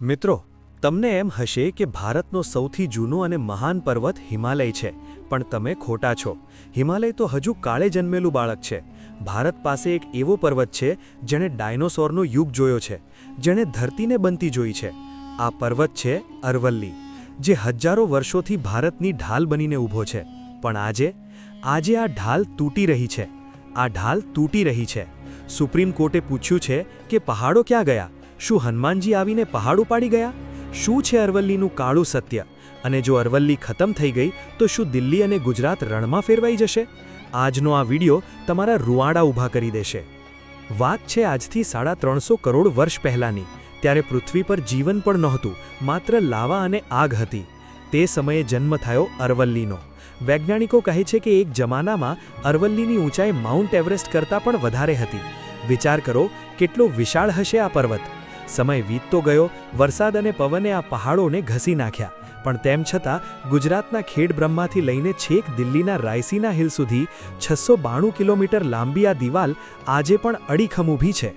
મિત્રો, તમને એમ હશે કે ભારતનો સૌથી જૂનો અને મહાન પર્વત હિમાલય છે, પણ તમે ખોટા છો. હિમાલય તો હજુ કાળે જન્મેલું બાળક છે. ભારત પાસે એક એવો પર્વત છે, જેણે ડાયનોસોરનો યુગ જોયો છે, જેણે ધરતીને બનતી જોઈ છે. આ પર્વત છે અરવલ્લી, જે હજારો વર્ષોથી ભારતની ઢાલ બનીને ઊભો છે. પણ આજે આજે આ ઢાલ તૂટી રહી છે. આ ઢાલ તૂટી રહી છે. સુપ્રીમ કોર્ટે પૂછ્યું છે કે પહાડો ક્યાં ગયા? શું હનુમાનજી આવીને પહાડ ઉપાડી ગયા? શું છે અરવલ્લીનું કાળું સત્ય? અને જો અરવલ્લી ખતમ થઈ ગઈ, તો શું દિલ્હી અને ગુજરાત રણમાં ફેરવાઈ જશે? આજનો આ વિડિયો તમારા રૂવાડા ઊભા કરી દેશે. વાત છે આજથી સાડા ત્રણસો કરોડ વર્ષ પહેલાંની. ત્યારે પૃથ્વી પર જીવન પણ નહોતું, માત્ર લાવા અને આગ હતી. તે સમયે જન્મ થયો અરવલ્લીનો. વૈજ્ઞાનિકો કહે છે કે એક જમાનામાં અરવલ્લીની ઊંચાઈ માઉન્ટ એવરેસ્ટ કરતાં પણ વધારે હતી. વિચાર કરો, કેટલો વિશાળ હશે આ પર્વત. સમય વીતતો ગયો, વરસાદ અને પવને આ પહાડોને ઘસી નાખ્યા. પણ તેમ છતાં, ગુજરાતના ખેડબ્રહ્માથી લઈને છેક દિલ્હીના રાયસીના હિલ સુધી છસો બાણું કિલોમીટર લાંબી આ દિવાલ આજે પણ અડીખમ ઊભી છે.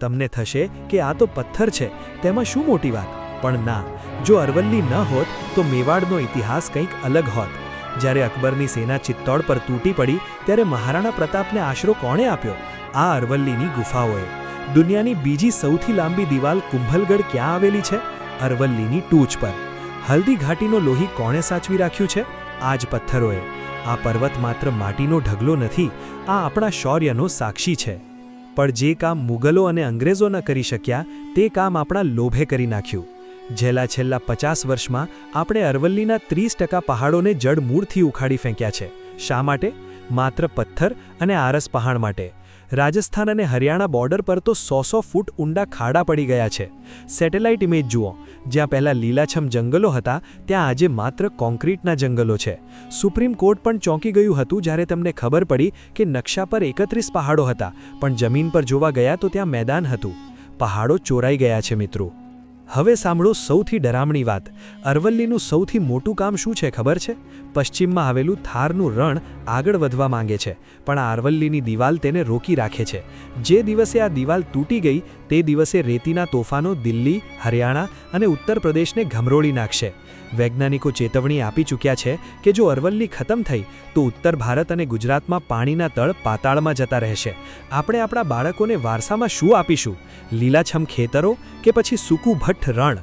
તમને થશે કે આ તો પથ્થર છે, તેમાં શું મોટી વાત? પણ ના, જો અરવલ્લી ન હોત, તો મેવાડનો ઇતિહાસ કંઈક અલગ હોત. જ્યારે અકબરની સેના ચિત્તોડ પર તૂટી પડી, ત્યારે મહારાણા પ્રતાપને આશરો કોણે આપ્યો? આ અરવલ્લીની ગુફાઓએ. દુનિયાની બીજી સૌથી લાંબી દિવાલ કુંભલગઢ ક્યાં આવેલી છે? અરવલ્લીની ટૂચ પર. હલ્દી ઘાટીનો લોહી કોણે સાચવી રાખ્યું છે? આ જ પથ્થરોએ. આ પર્વત માત્ર માટીનો ઢગલો નથી, આ આપણા શૌર્યનો સાક્ષી છે. પણ જે કામ મુગલો અને અંગ્રેજો ન કરી શક્યા, તે કામ આપણા લોભે કરી નાખ્યું. છેલ્લા છેલ્લા પચાસ વર્ષમાં આપણે અરવલ્લીના ત્રીસ ટકા પહાડોને જડમૂળથી ઉખાડી ફેંક્યા છે. શા માટે? માત્ર પથ્થર અને આરસ પહાડ માટે. રાજસ્થાન અને હરિયાણા બોર્ડર પર તો સો ફૂટ ઊંડા ખાડા પડી ગયા છે. સેટેલાઇટ ઇમેજ જુઓ. જ્યાં પહેલાં લીલાછમ જંગલો હતા, ત્યાં આજે માત્ર કોન્ક્રીટના જંગલો છે. સુપ્રીમ કોર્ટ પણ ચોંકી ગયું હતું જ્યારે તેમને ખબર પડી કે નકશા પર એકત્રીસ પહાડો હતા, પણ જમીન પર જોવા ગયા તો ત્યાં મેદાન હતું. પહાડો ચોરાઈ ગયા છે મિત્રો. હવે સાંભળો સૌથી ડરામણી વાત. અરવલ્લીનું સૌથી મોટું કામ શું છે ખબર છે? પશ્ચિમમાં આવેલું થારનું રણ આગળ વધવા માંગે છે, પણ આ અરવલ્લીની દિવાલ તેને રોકી રાખે છે. જે દિવસે આ દિવાલ તૂટી ગઈ, તે દિવસે રેતીના તોફાનો દિલ્હી, હરિયાણા અને ઉત્તર પ્રદેશને ઘમરોળી નાખશે. વૈજ્ઞાનિકો ચેતવણી આપી ચૂક્યા છે કે જો અરવલ્લી ખતમ થઈ, તો ઉત્તર ભારત અને ગુજરાતમાં પાણીના તળ પાતાળમાં જતા રહેશે. આપણે આપણા બાળકોને વારસામાં શું આપીશું? લીલાછમ ખેતરો કે પછી સૂકું ભઠ્ઠ રણ.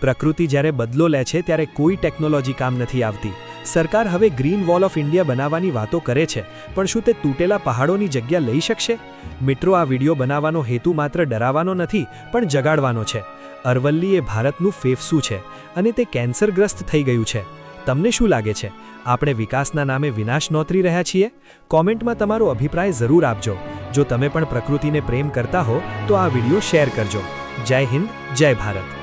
પ્રકૃતિ જ્યારે બદલો લે છે ત્યારે કોઈ ટેકનોલોજી કામ નથી આવતી. સરકાર હવે ગ્રીન વોલ ઓફ ઇન્ડિયા બનાવવાની વાતો કરે છે, પણ શું તે તૂટેલા પહાડોની જગ્યા લઈ શકશે? મિત્રો, આ વીડિયો બનાવવાનો હેતુ માત્ર ડરાવવાનો નથી, પણ જગાડવાનો છે. અરવલ્લી એ ભારતનું ફેફસું છે અને તે કેન્સરગ્રસ્ત થઈ ગયું છે. તમને શું લાગે છે? આપણે વિકાસના નામે વિનાશ નોતરી રહ્યા છીએ? કોમેન્ટમાં તમારો અભિપ્રાય જરૂર આપજો. જો તમે પણ પ્રકૃતિને પ્રેમ કરતા હો, તો આ વીડિયો શેર કરજો. જય હિન્દ જય ભારત.